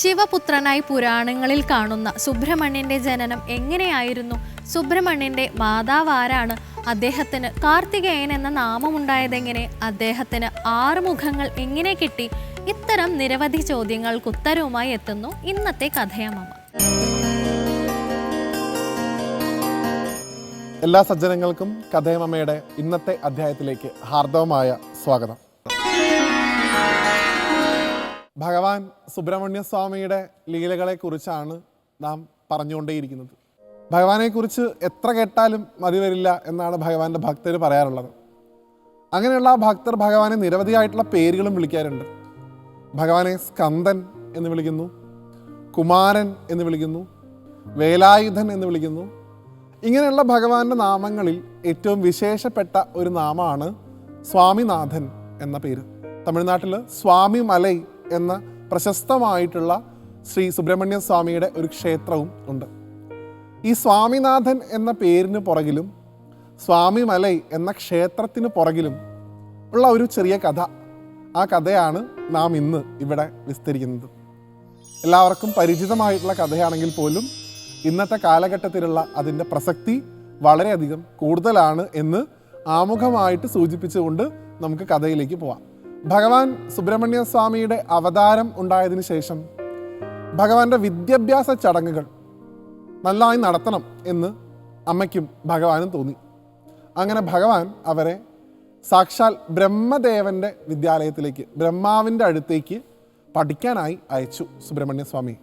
ശിവപുത്രനായി പുരാണങ്ങളിൽ കാണുന്ന സുബ്രഹ്മണ്യന്റെ ജനനം എങ്ങനെയായിരുന്നു? സുബ്രഹ്മണ്യന്റെ മാതാവ് ആരാണ്? അദ്ദേഹത്തിന് കാർത്തികേയൻ എന്ന നാമമുണ്ടായതെങ്ങനെ അദ്ദേഹത്തിന് ആറ് മുഖങ്ങൾ എങ്ങനെ കിട്ടി? ഇത്തരം നിരവധി ചോദ്യങ്ങൾക്ക് ഉത്തരവുമായി എത്തുന്നു ഇന്നത്തെ കഥയമ്മ. എല്ലാ സജ്ജനങ്ങൾക്കും കഥയമമ്മയുടെ ഇന്നത്തെ അധ്യായത്തിലേക്ക് ഹാർദവമായ സ്വാഗതം. ഭഗവാൻ സുബ്രഹ്മണ്യ സ്വാമിയുടെ ലീലകളെക്കുറിച്ചാണ് നാം പറഞ്ഞുകൊണ്ടേയിരിക്കുന്നത്. ഭഗവാനെക്കുറിച്ച് എത്ര കേട്ടാലും മതി വരില്ല എന്നാണ് ഭഗവാന്റെ ഭക്തർ പറയാറുള്ളത്. അങ്ങനെയുള്ള ഭക്തർ ഭഗവാനെ നിരവധിയായിട്ടുള്ള പേരുകളും വിളിക്കാറുണ്ട്. ഭഗവാനെ സ്കന്ദൻ എന്ന് വിളിക്കുന്നു കുമാരൻ എന്ന് വിളിക്കുന്നു വേലായുധൻ എന്ന് വിളിക്കുന്നു. ഇങ്ങനെയുള്ള ഭഗവാന്റെ നാമങ്ങളിൽ ഏറ്റവും വിശേഷപ്പെട്ട ഒരു നാമമാണ് സ്വാമിനാഥൻ എന്ന പേര്. തമിഴ്നാട്ടിൽ സ്വാമി മലൈ എന്ന പ്രശസ്തമായിട്ടുള്ള ശ്രീ സുബ്രഹ്മണ്യ സ്വാമിയുടെ ഒരു ക്ഷേത്രവും ഉണ്ട്. ഈ സ്വാമിനാഥൻ എന്ന പേരിന് പുറകിലും സ്വാമി മലൈ എന്ന ക്ഷേത്രത്തിന് പുറകിലും ഉള്ള ഒരു ചെറിയ കഥ. ആ കഥയാണ് നാം ഇന്ന് ഇവിടെ വിസ്തരിക്കുന്നത്. എല്ലാവർക്കും പരിചിതമായിട്ടുള്ള കഥയാണെങ്കിൽ പോലും ഇന്നത്തെ കാലഘട്ടത്തിലുള്ള അതിന്റെ പ്രസക്തി വളരെയധികം കൂടുതലാണ് എന്ന് ആമുഖമായിട്ട് സൂചിപ്പിച്ചുകൊണ്ട് നമുക്ക് കഥയിലേക്ക് പോവാം. ഭഗവാൻ സുബ്രഹ്മണ്യ സ്വാമിയുടെ അവതാരം ഉണ്ടായതിനു ശേഷം ഭഗവാന്റെ വിദ്യാഭ്യാസ ചടങ്ങുകൾ നന്നായി നടത്തണം എന്ന് അമ്മയ്ക്കും ഭഗവാനും തോന്നി. അങ്ങനെ ഭഗവാൻ അവരെ സാക്ഷാൽ ബ്രഹ്മദേവന്റെ വിദ്യാലയത്തിലേക്ക് ബ്രഹ്മാവിന്റെ അടുത്തേക്ക് പഠിക്കാനായി അയച്ചു സുബ്രഹ്മണ്യ സ്വാമി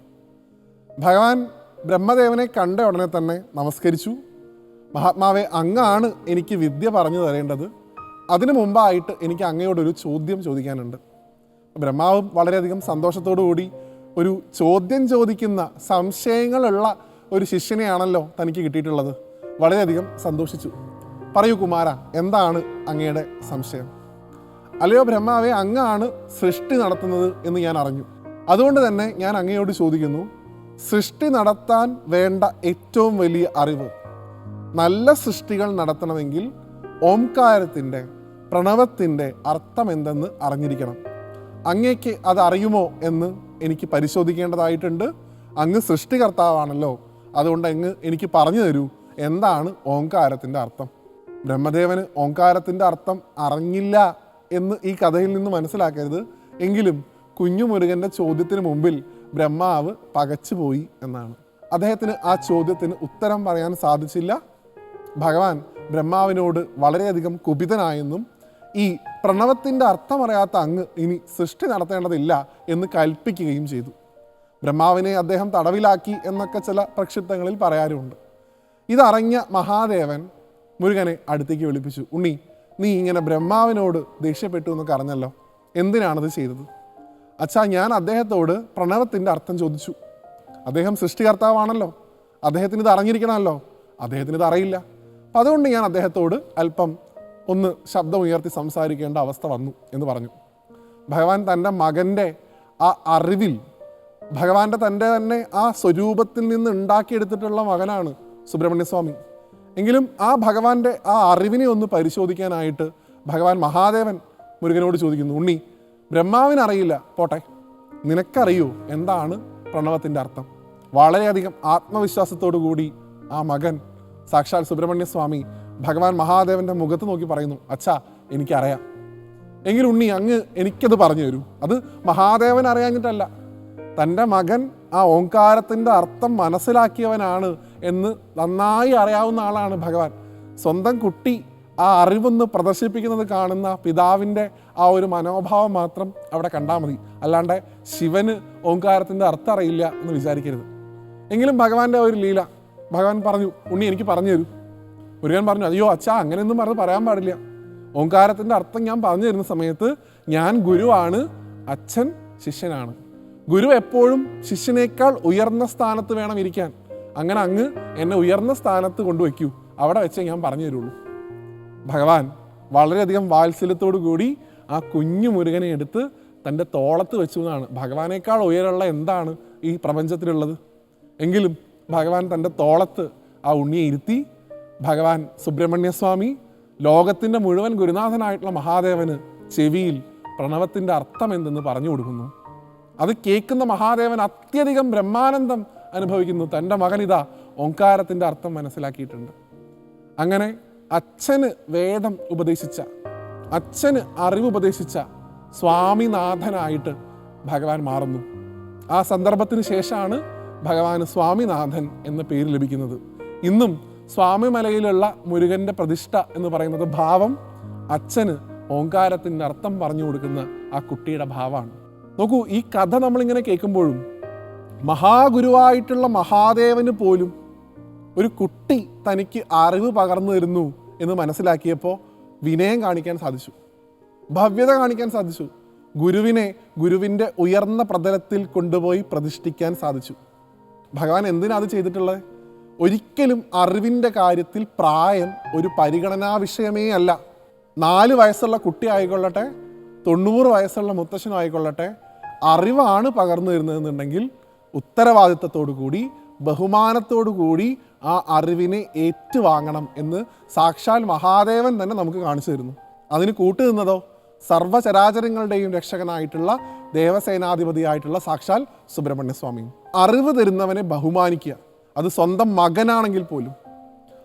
ഭഗവാൻ ബ്രഹ്മദേവനെ കണ്ട ഉടനെ തന്നെ നമസ്കരിച്ചു. മഹാത്മാവെ അങ്ങാണ് എനിക്ക് വിദ്യ പറഞ്ഞു തരേണ്ടത്. അതിനു മുമ്പായിട്ട് എനിക്ക് അങ്ങയോടൊരു ചോദ്യം ചോദിക്കാനുണ്ട്. ബ്രഹ്മാവും വളരെയധികം സന്തോഷത്തോടു കൂടി ഒരു ചോദ്യം ചോദിക്കുന്ന സംശയങ്ങളുള്ള ഒരു ശിഷ്യനെയാണല്ലോ തനിക്ക് കിട്ടിയിട്ടുള്ളത്. വളരെയധികം സന്തോഷിച്ചു. പറയൂ കുമാര എന്താണ് അങ്ങയുടെ സംശയം? അല്ലയോ ബ്രഹ്മാവെ അങ്ങാണ് സൃഷ്ടി നടത്തുന്നത് എന്ന് ഞാൻ അറിഞ്ഞു. അതുകൊണ്ട് തന്നെ ഞാൻ അങ്ങയോട് ചോദിക്കുന്നു സൃഷ്ടി നടത്താൻ വേണ്ട ഏറ്റവും വലിയ അറിവ്. നല്ല സൃഷ്ടികൾ നടത്തണമെങ്കിൽ ഓംകാരത്തിന്റെ പ്രണവത്തിന്റെ അർത്ഥം എന്തെന്ന് അറിഞ്ഞിരിക്കണം. അങ്ങേക്ക് അത് അറിയുമോ എന്ന് എനിക്ക് പരിശോധിക്കേണ്ടതായിട്ടുണ്ട്. അങ്ങ് സൃഷ്ടികർത്താവാണല്ലോ. അതുകൊണ്ട് അങ്ങ് എനിക്ക് പറഞ്ഞു തരൂ. എന്താണ് ഓംകാരത്തിന്റെ അർത്ഥം? ബ്രഹ്മദേവന് ഓംകാരത്തിന്റെ അർത്ഥം അറിഞ്ഞില്ല എന്ന് ഈ കഥയിൽ നിന്ന് മനസ്സിലാക്കരുത്. എങ്കിലും കുഞ്ഞുമുരുകന്റെ ചോദ്യത്തിന് മുമ്പിൽ ബ്രഹ്മാവ് പകച്ചുപോയി എന്നാണ്. അദ്ദേഹത്തിന് ആ ചോദ്യത്തിന് ഉത്തരം പറയാൻ സാധിച്ചില്ല. ഭഗവാൻ ബ്രഹ്മാവിനോട് വളരെയധികം കുപിതനായെന്നും ഈ പ്രണവത്തിന്റെ അർത്ഥമറിയാത്ത അങ്ങ് ഇനി സൃഷ്ടി നടത്തേണ്ടതില്ല എന്ന് കൽപ്പിക്കുകയും ചെയ്തു. ബ്രഹ്മാവിനെ അദ്ദേഹം തടവിലാക്കി എന്നൊക്കെ ചില പ്രക്ഷിപ്തങ്ങളിൽ പറയാറുണ്ട്. ഇതറിഞ്ഞ മഹാദേവൻ മുരുകനെ അടുത്തേക്ക് വിളിപ്പിച്ചു. ഉണ്ണി നീ ഇങ്ങനെ ബ്രഹ്മാവിനോട് ദേഷ്യപ്പെട്ടു എന്നൊക്കെ അറിഞ്ഞല്ലോ. എന്തിനാണത് ചെയ്തത്? അച്ഛാ ഞാൻ അദ്ദേഹത്തോട് പ്രണവത്തിന്റെ അർത്ഥം ചോദിച്ചു. അദ്ദേഹം സൃഷ്ടികർത്താവാണല്ലോ. അദ്ദേഹത്തിന് ഇത് അറിഞ്ഞിരിക്കണമല്ലോ. അദ്ദേഹത്തിന് ഇത് അറിയില്ല. അപ്പം അതുകൊണ്ട് ഞാൻ അദ്ദേഹത്തോട് അല്പം ഒന്ന് ശബ്ദം ഉയർത്തി സംസാരിക്കേണ്ട അവസ്ഥ വന്നു എന്ന് പറഞ്ഞു. ഭഗവാൻ തന്റെ മകന്റെ ആ അറിവിൽ ഭഗവാന്റെ തന്റെ തന്നെ ആ സ്വരൂപത്തിൽ നിന്ന് ഉണ്ടാക്കിയെടുത്തിട്ടുള്ള മകനാണ് സുബ്രഹ്മണ്യസ്വാമി. എങ്കിലും ആ ഭഗവാന്റെ ആ അറിവിനെ ഒന്ന് പരിശോധിക്കാനായിട്ട് ഭഗവാൻ മഹാദേവൻ മുരുകനോട് ചോദിക്കുന്നു ഉണ്ണി ബ്രഹ്മാവിനറിയില്ല പോട്ടെ. നിനക്കറിയൂ എന്താണ് പ്രണവത്തിന്റെ അർത്ഥം? വളരെയധികം ആത്മവിശ്വാസത്തോടു കൂടി ആ മകൻ സാക്ഷാൽ സുബ്രഹ്മണ്യ സ്വാമി ഭഗവാൻ മഹാദേവന്റെ മുഖത്ത് നോക്കി പറയുന്നു അച്ഛാ എനിക്കറിയാം. എങ്കിലും ഉണ്ണി അങ്ങ് എനിക്കത് പറഞ്ഞു തരൂ. അത് മഹാദേവൻ അറിയാഞ്ഞിട്ടല്ല. തന്റെ മകൻ ആ ഓങ്കാരത്തിന്റെ അർത്ഥം മനസ്സിലാക്കിയവനാണ് എന്ന് നന്നായി അറിയാവുന്ന ആളാണ് ഭഗവാൻ. സ്വന്തം കുട്ടി ആ അറിവൊന്ന് പ്രദർശിപ്പിക്കുന്നത് കാണുന്ന പിതാവിന്റെ ആ ഒരു മനോഭാവം മാത്രം അവിടെ കണ്ടാൽ മതി. അല്ലാണ്ട് ശിവന് ഓങ്കാരത്തിന്റെ അർത്ഥം അറിയില്ല എന്ന് വിചാരിക്കരുത്. എങ്കിലും ഭഗവാന്റെ ഒരു ലീല ഭഗവാൻ പറഞ്ഞു ഉണ്ണി എനിക്ക് പറഞ്ഞു തരൂ. മുരുകൻ പറഞ്ഞു അയ്യോ അച്ഛാ അങ്ങനെയൊന്നും പറഞ്ഞ് പറയാൻ പാടില്ല. ഓങ്കാരത്തിന്റെ അർത്ഥം ഞാൻ പറഞ്ഞു തരുന്ന സമയത്ത് ഞാൻ ഗുരുവാണ് അച്ഛൻ ശിഷ്യനാണ്. ഗുരു എപ്പോഴും ശിഷ്യനേക്കാൾ ഉയർന്ന സ്ഥാനത്ത് വേണം ഇരിക്കാൻ. അങ്ങനെ അങ്ങ് എന്നെ ഉയർന്ന സ്ഥാനത്ത് കൊണ്ടുവയ്ക്കൂ. അവിടെ വെച്ചേ ഞാൻ പറഞ്ഞു തരുള്ളൂ. ഭഗവാൻ വളരെയധികം വാത്സല്യത്തോടു കൂടി ആ കുഞ്ഞു മുരുകനെ എടുത്ത് തന്റെ തോളത്ത് വെച്ചു എന്നാണ്. ഭഗവാനേക്കാൾ ഉയരമുള്ള എന്താണ് ഈ പ്രപഞ്ചത്തിലുള്ളത്? എങ്കിലും ഭഗവാൻ തന്റെ തോളത്ത് ആ ഉണ്ണിയെ ഇരുത്തി ഭഗവാൻ സുബ്രഹ്മണ്യസ്വാമി ലോകത്തിന്റെ മുഴുവൻ ഗുരുനാഥനായിട്ടുള്ള മഹാദേവന് ചെവിയിൽ പ്രണവത്തിന്റെ അർത്ഥം എന്തെന്ന് പറഞ്ഞു കൊടുക്കുന്നു. അത് കേൾക്കുന്ന മഹാദേവൻ അത്യധികം ബ്രഹ്മാനന്ദം അനുഭവിക്കുന്നു. തന്റെ മകനിതാ ഓങ്കാരത്തിന്റെ അർത്ഥം മനസ്സിലാക്കിയിട്ടുണ്ട്. അങ്ങനെ അച്ഛന് വേദം ഉപദേശിച്ച അച്ഛന് അറിവ് ഉപദേശിച്ച സ്വാമിനാഥനായിട്ട് ഭഗവാൻ മാറുന്നു. ആ സന്ദർഭത്തിന് ശേഷമാണ് ഭഗവാന് സ്വാമിനാഥൻ എന്ന പേര് ലഭിക്കുന്നത്. ഇന്നും സ്വാമിമലയിലുള്ള മുരുകന്റെ പ്രതിഷ്ഠ എന്ന് പറയുന്നത് ഭാവം അച്ഛന് ഓങ്കാരത്തിന്റെ അർത്ഥം പറഞ്ഞു കൊടുക്കുന്ന ആ കുട്ടിയുടെ ഭാവമാണ്. നോക്കൂ ഈ കഥ നമ്മളിങ്ങനെ കേൾക്കുമ്പോഴും മഹാഗുരുവായിട്ടുള്ള മഹാദേവന് പോലും ഒരു കുട്ടി തനിക്ക് അറിവ് പകർന്നു തരുന്നു എന്ന് മനസ്സിലാക്കിയപ്പോൾ വിനയം കാണിക്കാൻ സാധിച്ചു. ഭവ്യത കാണിക്കാൻ സാധിച്ചു. ഗുരുവിനെ ഗുരുവിന്റെ ഉയർന്ന പ്രതലത്തിൽ കൊണ്ടുപോയി പ്രതിഷ്ഠിക്കാൻ സാധിച്ചു. ഭഗവാൻ എന്തിനാ അത് ചെയ്തിട്ടുള്ളത്? ഒരിക്കലും അറിവിന്റെ കാര്യത്തിൽ പ്രായം ഒരു പരിഗണനാ വിഷയമേ അല്ല. നാല് വയസ്സുള്ള കുട്ടി ആയിക്കൊള്ളട്ടെ തൊണ്ണൂറ് വയസ്സുള്ള മുത്തശ്ശനും ആയിക്കൊള്ളട്ടെ അറിവാണ് പകർന്നു തരുന്നതെന്നുണ്ടെങ്കിൽ ഉത്തരവാദിത്തത്തോടു കൂടി ബഹുമാനത്തോടു കൂടി ആ അറിവിനെ ഏറ്റുവാങ്ങണം എന്ന് സാക്ഷാൽ മഹാദേവൻ തന്നെ നമുക്ക് കാണിച്ചു തരുന്നു. അതിന് കൂട്ടുനിന്നതോ സർവചരാചരങ്ങളുടെയും രക്ഷകനായിട്ടുള്ള ദേവസേനാധിപതിയായിട്ടുള്ള സാക്ഷാൽ സുബ്രഹ്മണ്യസ്വാമിയും അറിവ് തരുന്നവനെ ബഹുമാനിക്കുക. അത് സ്വന്തം മകനാണെങ്കിൽ പോലും.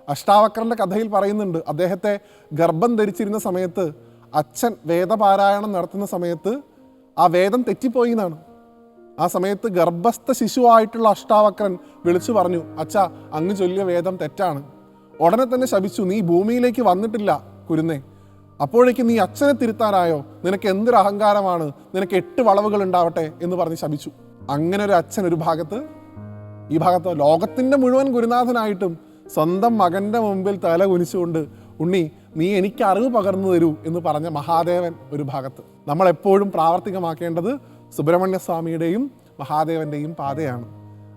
അഷ്ടാവക്രന്റെ കഥയിൽ പറയുന്നുണ്ട് അദ്ദേഹത്തെ ഗർഭം ധരിച്ചിരുന്ന സമയത്ത് അച്ഛൻ വേദപാരായണം നടത്തുന്ന സമയത്ത് ആ വേദം തെറ്റിപ്പോയി എന്നാണ് ആ സമയത്ത് ഗർഭസ്ഥ ശിശുവായിട്ടുള്ള അഷ്ടാവക്രൻ വിളിച്ചു പറഞ്ഞു അച്ഛ അങ്ങ് ചൊല്ലിയ വേദം തെറ്റാണ്. ഉടനെ തന്നെ ശപിച്ചു നീ ഭൂമിയിലേക്ക് വന്നിട്ടില്ല കുരുന്നേ. അപ്പോഴേക്കും നീ അച്ഛനെ തിരുത്താനായോ? നിനക്ക് എന്തൊരു അഹങ്കാരമാണ് നിനക്ക് എട്ട് വളവുകൾ ഉണ്ടാവട്ടെ എന്ന് പറഞ്ഞ് ശപിച്ചു. അങ്ങനെ ഒരു അച്ഛൻ ഒരു ഭാഗത്ത് ഈ ഭാഗത്ത് ലോകത്തിന്റെ മുഴുവൻ ഗുരുനാഥനായിട്ടും സ്വന്തം മകന്റെ മുമ്പിൽ തല കുനിച്ചുകൊണ്ട് ഉണ്ണി നീ എനിക്ക് അറിവ് പകർന്നു തരൂ എന്ന് പറഞ്ഞ മഹാദേവൻ ഒരു ഭാഗത്ത്. നമ്മൾ എപ്പോഴും പ്രാവർത്തികമാക്കേണ്ടത് സുബ്രഹ്മണ്യ സ്വാമിയുടെയും മഹാദേവന്റെയും പാതയാണ്.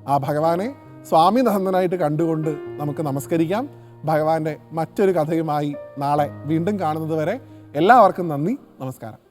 ആ ഭഗവാനെ സ്വാമി നന്ദനായിട്ട് കണ്ടുകൊണ്ട് നമുക്ക് നമസ്കരിക്കാം. ഭഗവാന്റെ മറ്റൊരു കഥയുമായി നാളെ വീണ്ടും കാണുന്നത് വരെ എല്ലാവർക്കും നന്ദി നമസ്കാരം.